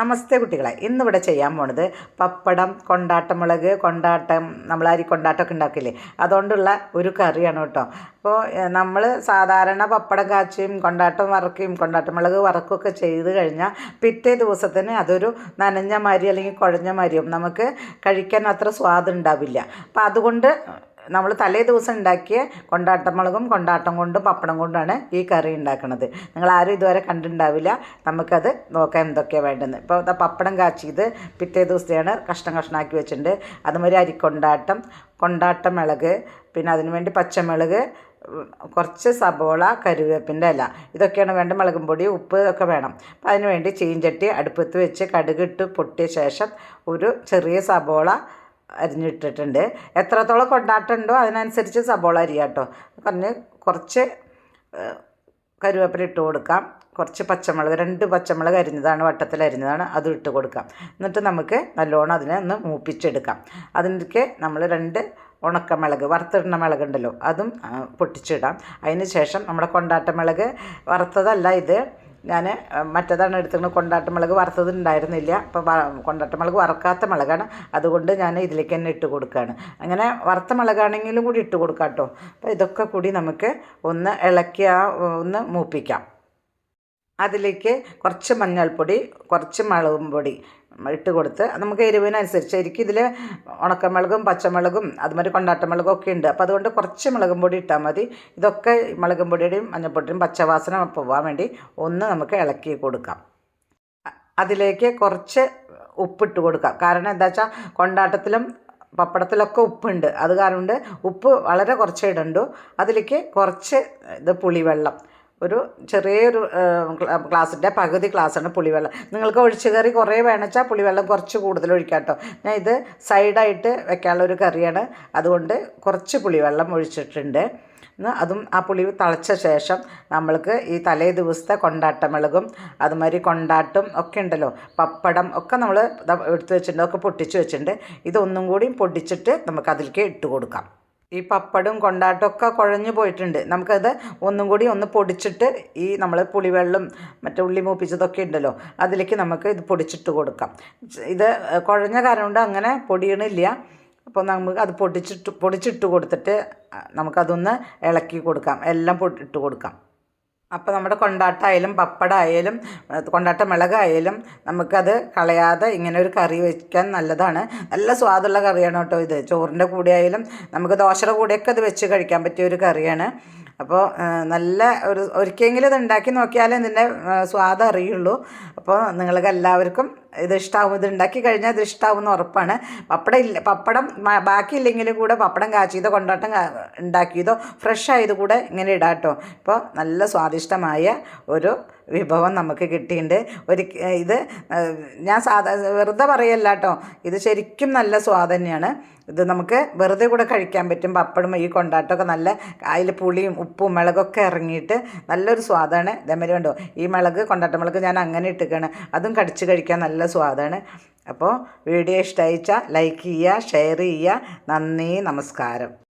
നമസ്തേ കുട്ടികളെ ഇന്നിവിടെ ചെയ്യാൻ പോണത് പപ്പടം കൊണ്ടാട്ടമുളക് കൊണ്ടാട്ടം നമ്മൾ അരി കൊണ്ടാട്ടമൊക്കെ ഉണ്ടാക്കില്ലേ? അതുകൊണ്ടുള്ള ഒരു കറിയാണ് കേട്ടോ. അപ്പോൾ നമ്മൾ സാധാരണ പപ്പടം കാച്ചിയും കൊണ്ടാട്ടം വറക്കുകയും കൊണ്ടാട്ടമുളക് വറക്കുകയൊക്കെ ചെയ്ത് കഴിഞ്ഞാൽ പിറ്റേ ദിവസത്തിന് അതൊരു നനഞ്ഞ മാരി അല്ലെങ്കിൽ കുഴഞ്ഞ മാരിയും നമുക്ക് കഴിക്കാൻ അത്ര സ്വാദ് ഉണ്ടാവില്ല. അപ്പോൾ അതുകൊണ്ട് നമ്മൾ തലേ ദിവസം ഉണ്ടാക്കിയ കൊണ്ടാട്ടമുളകും കൊണ്ടാട്ടം കൊണ്ടും പപ്പടം കൊണ്ടാണ് ഈ കറി ഉണ്ടാക്കുന്നത് നിങ്ങൾ ആരും ഇതുവരെ കണ്ടിട്ടുണ്ടാവില്ല. നമുക്കത് നോക്കാം എന്തൊക്കെയാണ് വേണ്ടതെന്ന്. ഇപ്പോൾ പപ്പടം കാച്ചിയത് പിറ്റേ ദിവസത്തെയാണ് കഷ്ണം കഷ്ണമാക്കി വെച്ചിട്ടുണ്ട്. അതുമാതിരി അരിക്കൊണ്ടാട്ടം കൊണ്ടാട്ടം മുളക് പിന്നെ അതിനുവേണ്ടി പച്ചമുളക് കുറച്ച് സബോള കരുവേപ്പിന്റെ ഇല. ഇതൊക്കെയാണ് വേണ്ട മുളകും പൊടി ഉപ്പ് ഒക്കെ വേണം. അപ്പോൾ അതിനുവേണ്ടി ചീഞ്ചട്ടി അടുപ്പത്ത് വെച്ച് കടുകിട്ട് പൊട്ടിയ ശേഷം ഒരു ചെറിയ സബോള അരിഞ്ഞിട്ടിട്ടുണ്ട്. എത്രത്തോളം കൊണ്ടാട്ടുണ്ടോ അതിനനുസരിച്ച് സബോള അരിയാം കേട്ടോ പറഞ്ഞ് കുറച്ച് കരുവേപ്പില ഇട്ട് കൊടുക്കാം. കുറച്ച് പച്ചമുളക് രണ്ട് പച്ചമുളക് അരിഞ്ഞതാണ് വട്ടത്തിൽ അരിഞ്ഞതാണ് അതും ഇട്ട് കൊടുക്കാം. എന്നിട്ട് നമുക്ക് നല്ലോണം അതിനെ ഒന്ന് മൂപ്പിച്ചെടുക്കാം. അതിലേക്ക് നമ്മൾ രണ്ട് ഉണക്കമുളക് വറുത്തിടുന്ന മുളകുണ്ടല്ലോ അതും പൊട്ടിച്ചിടാം. അതിന് ശേഷം നമ്മുടെ കൊണ്ടാട്ട മുളക് വറുത്തതല്ല ഇത്. ഞാൻ മറ്റേതാണ് എടുത്തുകൊണ്ട് കൊണ്ടാട്ടമുളക് വറുത്തത് ഉണ്ടായിരുന്നില്ല അപ്പോൾ കൊണ്ടാട്ടമുളക് വറക്കാത്ത മുളകാണ്. അതുകൊണ്ട് ഞാൻ ഇതിലേക്ക് തന്നെ ഇട്ട് കൊടുക്കുകയാണ് അങ്ങനെ വറുത്ത മുളകാണെങ്കിലും കൂടി ഇട്ട് കൊടുക്കാം കേട്ടോ അപ്പോൾ ഇതൊക്കെ കൂടി നമുക്ക് ഒന്ന് ഇളക്കി ഒന്ന് മൂപ്പിക്കാം. അതിലേക്ക് കുറച്ച് മഞ്ഞൾപ്പൊടി കുറച്ച് മുളകും പൊടി ഇട്ട് കൊടുത്ത് നമുക്ക് എരിവിനനുസരിച്ച് എനിക്ക് ഇതിൽ ഉണക്കമുളകും പച്ചമുളകും അതുമാതിരി കൊണ്ടാട്ടമുളകും ഒക്കെ ഉണ്ട്. അപ്പോൾ അതുകൊണ്ട് കുറച്ച് മുളകും പൊടി ഇട്ടാൽ മതി. ഇതൊക്കെ മുളകും പൊടിയുടെയും മഞ്ഞൾപ്പൊടിയും പച്ചവാസന പോകാൻ വേണ്ടി ഒന്ന് നമുക്ക് ഇളക്കി കൊടുക്കാം. അതിലേക്ക് കുറച്ച് ഉപ്പിട്ട് കൊടുക്കാം. കാരണം എന്താ വെച്ചാൽ കൊണ്ടാട്ടത്തിലും പപ്പടത്തിലൊക്കെ ഉപ്പുണ്ട്. അത് കാരണം ഉപ്പ് വളരെ കുറച്ചേ ഇടണ്ടു. അതിലേക്ക് കുറച്ച് ഇത് പുളിവെള്ളം ഒരു ചെറിയൊരു ഗ്ലാസിന്റെ പകുതി ഗ്ലാസ്സാണ് പുളിവെള്ളം. നിങ്ങൾക്ക് ഒഴിച്ച് കറി കുറേ വേണമെച്ചാൽ പുളിവെള്ളം കുറച്ച് കൂടുതൽ ഒഴിക്കാം കേട്ടോ ഞാൻ ഇത് സൈഡായിട്ട് വെക്കാനുള്ള ഒരു കറിയാണ്. അതുകൊണ്ട് കുറച്ച് പുളിവെള്ളം ഒഴിച്ചിട്ടുണ്ട്. അതും ആ പുളി തളച്ച ശേഷം നമ്മൾക്ക് ഈ തലേ ദിവസത്തെ കൊണ്ടാട്ടമിളകും അതുമാതിരി കൊണ്ടാട്ടും ഒക്കെ ഉണ്ടല്ലോ. പപ്പടം ഒക്കെ നമ്മൾ എടുത്ത് വെച്ചിട്ടുണ്ട് ഒക്കെ പൊട്ടിച്ച് വെച്ചിട്ടുണ്ട്. ഇതൊന്നും കൂടി പൊടിച്ചിട്ട് നമുക്ക് അതിലേക്ക് ഇട്ട് കൊടുക്കാം. ഈ പപ്പടും കൊണ്ടാട്ടം ഒക്കെ കുഴഞ്ഞു പോയിട്ടുണ്ട്. നമുക്കത് ഒന്നും കൂടി ഒന്ന് പൊടിച്ചിട്ട് ഈ നമ്മൾ പുളിവെള്ളം മറ്റേ ഉള്ളി മൂപ്പിച്ചതൊക്കെ ഉണ്ടല്ലോ അതിലേക്ക് നമുക്ക് ഇത് പൊടിച്ചിട്ട് കൊടുക്കാം. ഇത് കുഴഞ്ഞ കാരണം കൊണ്ട് അങ്ങനെ പൊടിയണില്ല. അപ്പോൾ നമുക്ക് അത് പൊടിച്ചിട്ട് പൊടിച്ചിട്ട് കൊടുത്തിട്ട് നമുക്കതൊന്ന് ഇളക്കി കൊടുക്കാം. എല്ലാം പൊടി ഇട്ട് കൊടുക്കാം. അപ്പോൾ നമ്മുടെ കൊണ്ടാട്ടമായാലും പപ്പടമായാലും കൊണ്ടാട്ട മിളകായാലും നമുക്കത് കളയാതെ ഇങ്ങനെ ഒരു കറി വയ്ക്കാൻ നല്ലതാണ്. നല്ല സ്വാദുള്ള കറിയാണ് കേട്ടോ ഇത്. ചോറിന്റെ കൂടെ ആയാലും നമുക്ക് ദോശയുടെ കൂടെയൊക്കെ അത് വെച്ച് കഴിക്കാൻ പറ്റിയ ഒരു കറിയാണ്. അപ്പോൾ നല്ല ഒരു ഒരിക്കലെങ്കിലും ഇത് ഉണ്ടാക്കി നോക്കിയാലേ ഇതിന്റെ സ്വാദ് അറിയുള്ളൂ. അപ്പോൾ നിങ്ങൾക്ക് എല്ലാവർക്കും ഇത് ഇഷ്ടാവും ഇത് ഉണ്ടാക്കി കഴിഞ്ഞാൽ ഇത് ഇഷ്ടാവുമെന്ന് ഉറപ്പാണ്. പപ്പടം ഇല്ല പപ്പടം ബാക്കിയില്ലെങ്കിലും കൂടെ പപ്പടം കാച്ചിയതോ കൊണ്ടാട്ടം ഉണ്ടാക്കിയതോ ഫ്രഷ് ആയത് കൂടെ ഇങ്ങനെ ഇടാട്ടോ ഇപ്പോൾ നല്ല സ്വാദിഷ്ടമായ ഒരു വിഭവം നമുക്ക് കിട്ടിയിട്ടുണ്ട്. ഒരു ഇത് ഞാൻ സാധാ വെറുതെ പറയല്ല കേട്ടോ. ഇത് ശരിക്കും നല്ല സ്വാദ് തന്നെയാണ്. ഇത് നമുക്ക് വെറുതെ കൂടെ കഴിക്കാൻ പറ്റും. പപ്പടും ഈ കൊണ്ടാട്ടമൊക്കെ നല്ല അതിൽ പുളിയും ഉപ്പും മുളകൊക്കെ ഇറങ്ങിയിട്ട് നല്ലൊരു സ്വാദാണ്. ഇതേമാതിരി കണ്ടോ? ഈ മുളക് കൊണ്ടാട്ട മുളക് ഞാൻ അങ്ങനെ ഇട്ടിക്കാണ് അതും കടിച്ച് കഴിക്കാൻ നല്ല സ്വാദാണ്. അപ്പോൾ വീഡിയോ ഇഷ്ടമായിച്ചാൽ ലൈക്ക് ചെയ്യുക ഷെയർ ചെയ്യുക. നന്ദി നമസ്കാരം.